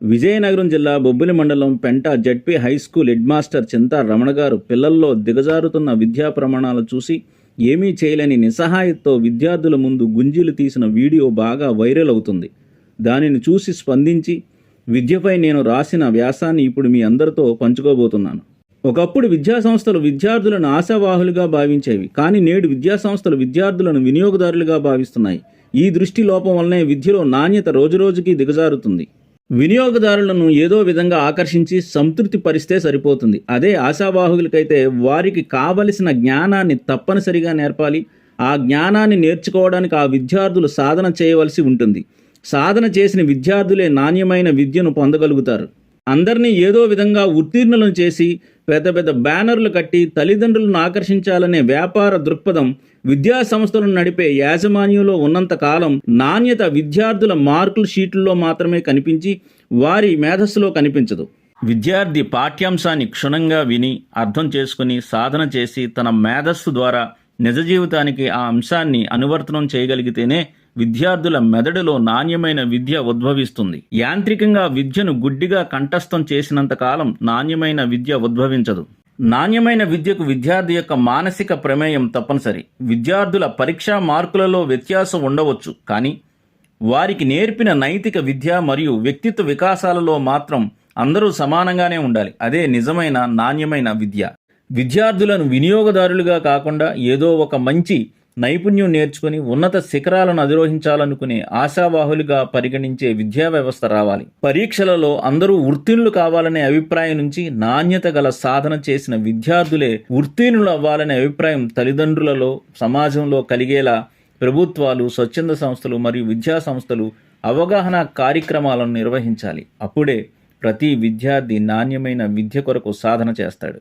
విజయనగరం జిల్లా బొబ్బిలి మండలం Penta ZP high school head master Chinta Ramana garu పిల్లల్లో దిగజారుతున్న విద్యా ప్రమాణాలు చూసి ఏమీ చేయలేని నిస్సహాయంతో విద్యార్థుల ముందు గుంజీలు తీసిన వీడియో బాగా వైరల్ అవుతుంది. దానిని చూసి స్పందించి విద్యపై నేను రాసిన వ్యాసాన్ని ఇప్పుడు మీ అందరితో పంచుకోబోతున్నాను. ఒకప్పుడు విద్యా సంస్థలు విద్యార్థులను ఆశావాహులుగా భావించేవి కానీ నేడు విద్యా సంస్థలు విద్యార్థులను వినియోగదారులుగా భావిస్తున్నాయి. ఈ దృష్టి లోపం వల్లనే విద్యలో నాణ్యత రోజురోజుకి దిగజారుతుంది. వినియోగదారులను ఏదో విధంగా ఆకర్షించి సంతృప్తి పరిస్తే సరిపోతుంది. అదే ఆశావాహులకైతే వారికి కావలసిన జ్ఞానాన్ని తప్పనిసరిగా నేర్పాలి. ఆ జ్ఞానాన్ని నేర్చుకోవడానికి ఆ విద్యార్థులు సాధన చేయవలసి ఉంటుంది. సాధన చేసిన విద్యార్థులే నాణ్యమైన విద్యను పొందగలుగుతారు. అందరినీ ఏదో విధంగా ఉత్తీర్ణులను చేసి పెద్ద పెద్ద బ్యానర్లు కట్టి తల్లిదండ్రులను ఆకర్షించాలనే వ్యాపార దృక్పథం విద్యా సంస్థలను నడిపే యాజమాన్యంలో ఉన్నంత కాలం నాణ్యత విద్యార్థుల మార్కుల షీట్లలో మాత్రమే కనిపించి వారి మేధస్సులో కనిపించదు. విద్యార్థి పాఠ్యాంశాన్ని క్షుణ్ణంగా విని అర్థం చేసుకుని సాధన చేసి తన మేధస్సు ద్వారా నిజ జీవితానికి ఆ అంశాన్ని అనువర్తనం చేయగలిగితేనే విద్యార్థుల మెదడులో నాణ్యమైన విద్య ఉద్భవిస్తుంది. యాంత్రికంగా విద్యను గుడ్డిగా కంఠస్థం చేసినంత కాలం నాణ్యమైన విద్య ఉద్భవించదు. నాణ్యమైన విద్యకు విద్యార్థి యొక్క మానసిక ప్రమేయం తప్పనిసరి. విద్యార్థుల పరీక్షా మార్కులలో వ్యత్యాసం ఉండవచ్చు కానీ వారికి నేర్పిన నైతిక విద్య మరియు వ్యక్తిత్వ వికాసాలలో మాత్రం అందరూ సమానంగానే ఉండాలి. అదే నిజమైన నాణ్యమైన విద్య. విద్యార్థులను వినియోగదారులుగా కాకుండా ఏదో ఒక మంచి నైపుణ్యం నేర్చుకుని ఉన్నత శిఖరాలను అధిరోహించాలనుకునే ఆశావాహులుగా పరిగణించే విద్యా వ్యవస్థ రావాలి. పరీక్షలలో అందరూ ఉత్తీర్ణులు కావాలనే అభిప్రాయం నుంచి నాణ్యత గల సాధన చేసిన విద్యార్థులే ఉత్తీర్ణులు అవ్వాలనే అభిప్రాయం తల్లిదండ్రులలో సమాజంలో కలిగేలా ప్రభుత్వాలు స్వచ్ఛంద సంస్థలు మరియు విద్యా సంస్థలు అవగాహన కార్యక్రమాలను నిర్వహించాలి. అప్పుడే ప్రతి విద్యార్థి నాణ్యమైన విద్య కొరకు సాధన చేస్తాడు.